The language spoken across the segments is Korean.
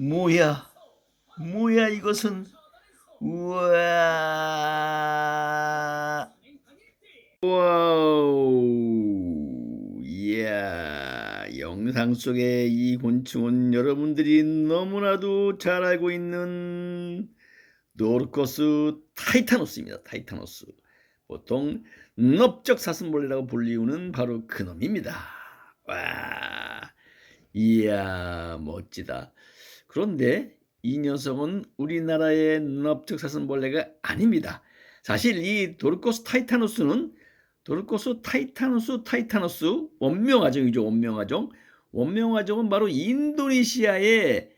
뭐야? 뭐야 이것은? 우와! 와우! 이야, 영상 속의 이 곤충은 여러분들이 너무나도 잘 알고 있는 노르코스 타이타노스입니다. 타이타노스. 보통 넓적 사슴벌레라고 불리우는 바로 그놈입니다. 와, 이야, 멋지다. 그런데 이 녀석은 우리나라의 넓적 사슴벌레가 아닙니다. 사실 이 도르코스 타이타노스는 도르코스 타이타노스 타이타노스 원명아종이죠. 원명아종. 원명아종은 바로 인도네시아의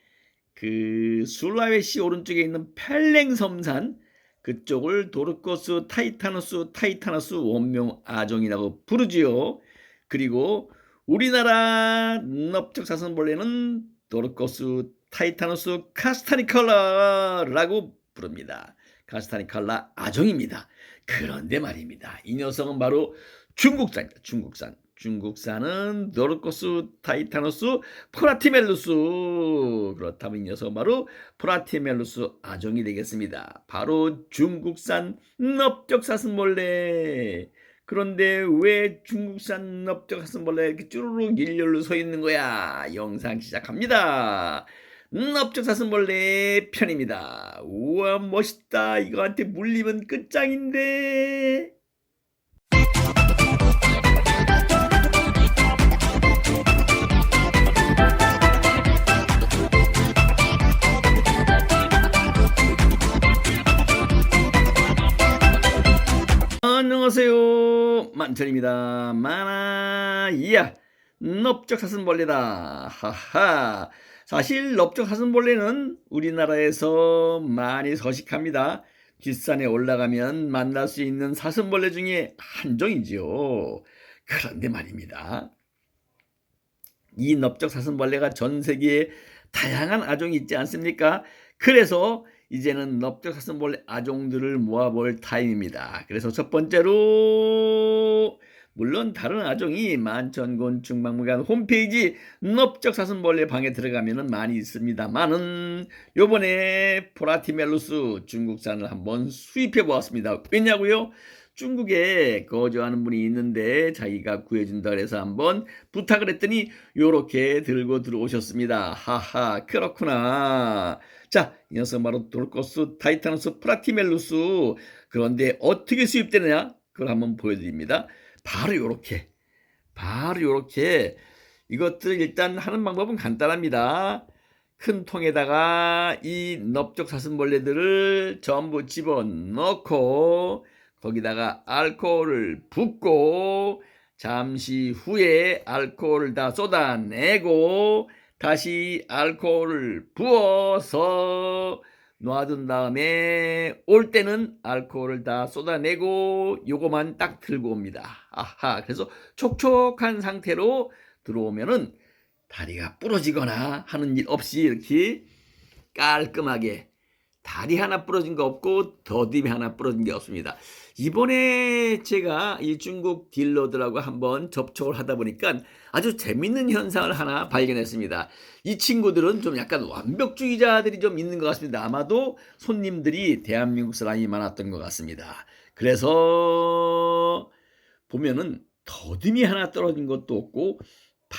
그 술라웨시 오른쪽에 있는 펠랭 섬산 그쪽을 도르코스 타이타노스 타이타노스 원명아종이라고 부르지요. 그리고 우리나라 넓적 사슴벌레는 도르코스 타이타노스 카스타니컬라라고 부릅니다. 카스타니컬라 아종입니다. 그런데 말입니다. 이 녀석은 바로 중국산입니다. 중국산. 중국산은 도르코스 타이타노스 프라티멜루스 그렇다면 이 녀석은 바로 프라티멜루스 아종이 되겠습니다. 바로 중국산 넓적 사슴벌레 그런데 왜 중국산 넓적 사슴벌레 이렇게 쭈루룩 일렬로 서 있는 거야? 영상 시작합니다. 넓적 사슴벌레 편입니다. 우와 멋있다. 이거한테 물리면 끝장인데. 안녕하세요. 만천입니다. 마나 이야 넓적 사슴벌레다. 하하. 사실 넓적 사슴벌레는 우리나라에서 많이 서식합니다. 뒷산에 올라가면 만날 수 있는 사슴벌레 중에 한 종이지요. 그런데 말입니다. 이 넓적 사슴벌레가 전 세계에 다양한 아종이 있지 않습니까? 그래서 이제는 넓적 사슴벌레 아종들을 모아볼 타임입니다. 그래서 첫 번째로 물론 다른 아종이 만천곤충박물관 홈페이지 넓적 사슴벌레 방에 들어가면은 많이 있습니다만은 요번에 포라티멜루스 중국산을 한번 수입해 보았습니다. 왜냐고요? 중국에 거주하는 분이 있는데 자기가 구해준다 그래서 한번 부탁을 했더니 요렇게 들고 들어오셨습니다. 하하 그렇구나. 자, 이 녀석 바로 돌코스 타이타노스 프라티멜루스. 그런데 어떻게 수입되느냐? 그걸 한번 보여드립니다. 바로 요렇게. 바로 요렇게. 이것들 일단 하는 방법은 간단합니다. 큰 통에다가 이 넓적 사슴벌레들을 전부 집어 넣고 거기다가 알코올을 붓고 잠시 후에 알코올을 다 쏟아내고 다시 알코올을 부어서 놔둔 다음에 올 때는 알코올을 다 쏟아내고 요거만 딱 들고 옵니다. 아하. 그래서 촉촉한 상태로 들어오면은 다리가 부러지거나 하는 일 없이 이렇게 깔끔하게 다리 하나 부러진 거 없고 더듬이 하나 부러진 게 없습니다. 이번에 제가 이 중국 딜러들하고 한번 접촉을 하다 보니까 아주 재밌는 현상을 하나 발견했습니다. 이 친구들은 좀 약간 완벽주의자들이 좀 있는 것 같습니다. 아마도 손님들이 대한민국 사람이 많았던 것 같습니다. 그래서 보면은 더듬이 하나 떨어진 것도 없고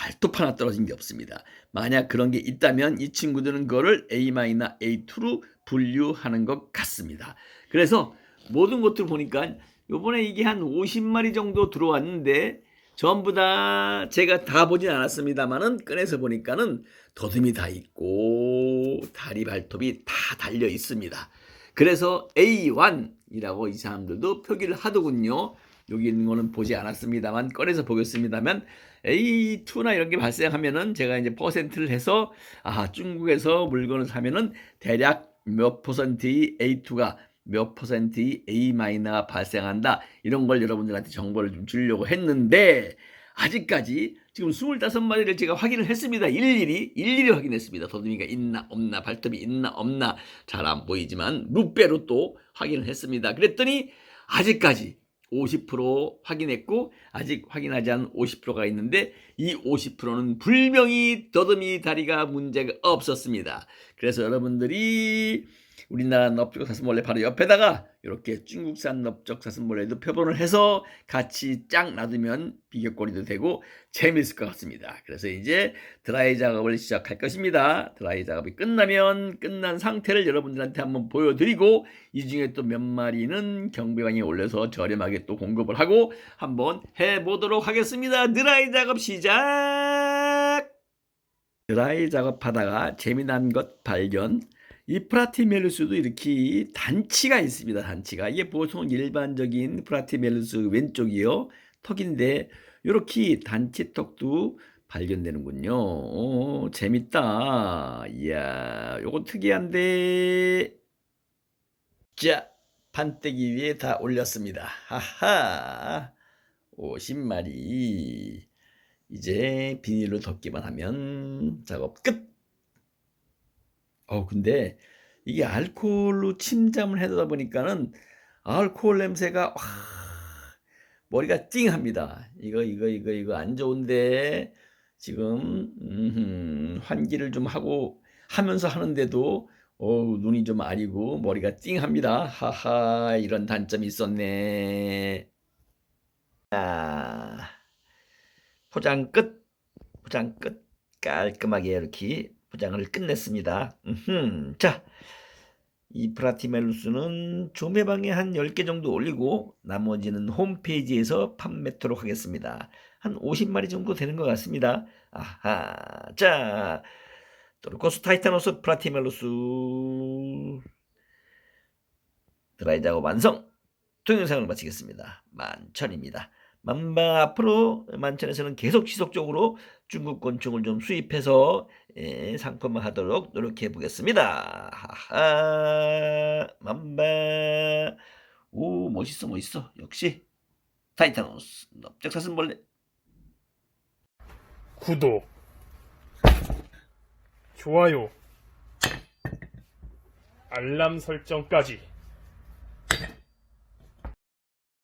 발톱 하나 떨어진 게 없습니다. 만약 그런 게 있다면 이 친구들은 그거를 A-나 A2로 분류하는 것 같습니다. 그래서 모든 것들 보니까 요번에 이게 한 50마리 정도 들어왔는데 전부 다 제가 다 보진 않았습니다만은 꺼내서 보니까는 더듬이 다 있고 다리 발톱이 다 달려 있습니다. 그래서 A1이라고 이 사람들도 표기를 하더군요. 여기 있는 거는 보지 않았습니다만 꺼내서 보겠습니다만 A2나 이런 게 발생하면은 제가 이제 퍼센트를 해서 아 중국에서 물건을 사면은 대략 몇 퍼센트의 A2가 몇 퍼센트의 A-가 발생한다 이런 걸 여러분들한테 정보를 좀 주려고 했는데 아직까지 지금 25마리를 제가 확인을 했습니다. 일일이 일일이 확인했습니다. 더듬이가 있나 없나 발톱이 있나 없나 잘 안 보이지만 루페로 또 확인을 했습니다. 그랬더니 아직까지 50% 확인했고 아직 확인하지 않은 50%가 있는데 이 50%는 불명이 더듬이 다리가 문제가 없었습니다. 그래서 여러분들이 우리나라 넓적 사슴벌레 바로 옆에다가 이렇게 중국산 넓적 사슴벌레도 표본을 해서 같이 쫙 놔두면 비교거리도 되고 재밌을 것 같습니다. 그래서 이제 드라이 작업을 시작할 것입니다. 드라이 작업이 끝나면 끝난 상태를 여러분들한테 한번 보여드리고 이 중에 또 몇 마리는 경배방에 올려서 저렴하게 또 공급을 하고 한번 해보도록 하겠습니다. 드라이 작업 시작! 드라이 작업하다가 재미난 것 발견. 이 프라티멜루스도 이렇게 단치가 있습니다. 단치가 이게 보통 일반적인 프라티멜루스 왼쪽이요 턱인데 이렇게 단치 턱도 발견되는군요. 오, 재밌다. 이야, 요거 특이한데. 자, 판때기 위에 다 올렸습니다. 하하. 50마리. 이제 비닐로 덮기만 하면 작업 끝. 어, 근데 이게 알코올로 침잠을 해다 보니까는 알코올 냄새가 와, 머리가 띵합니다. 이거 이거 이거 이거 안 좋은데 지금 음흠, 환기를 좀 하고 하면서 하는데도 어우, 눈이 좀 아리고 머리가 띵합니다. 하하 이런 단점이 있었네. 아, 포장 끝. 포장 끝. 깔끔하게 이렇게 포장을 끝냈습니다. 음흠. 자, 이 프라티멜루스는 조매방에 한 10개 정도 올리고 나머지는 홈페이지에서 판매토록 하겠습니다. 한 50마리 정도 되는 것 같습니다. 아하. 자, 토르코스 타이타노스 프라티멜루스 드라이 작업 완성! 동영상을 마치겠습니다. 만천입니다. 만방 앞으로 만천에서는 계속 지속적으로 중국 곤충을 좀 수입해서 예, 상품화하도록 노력해 보겠습니다. 하하, 만방. 오, 멋있어, 멋있어. 역시 타이타노스 넓적 사슴벌레. 구독, 좋아요, 알람 설정까지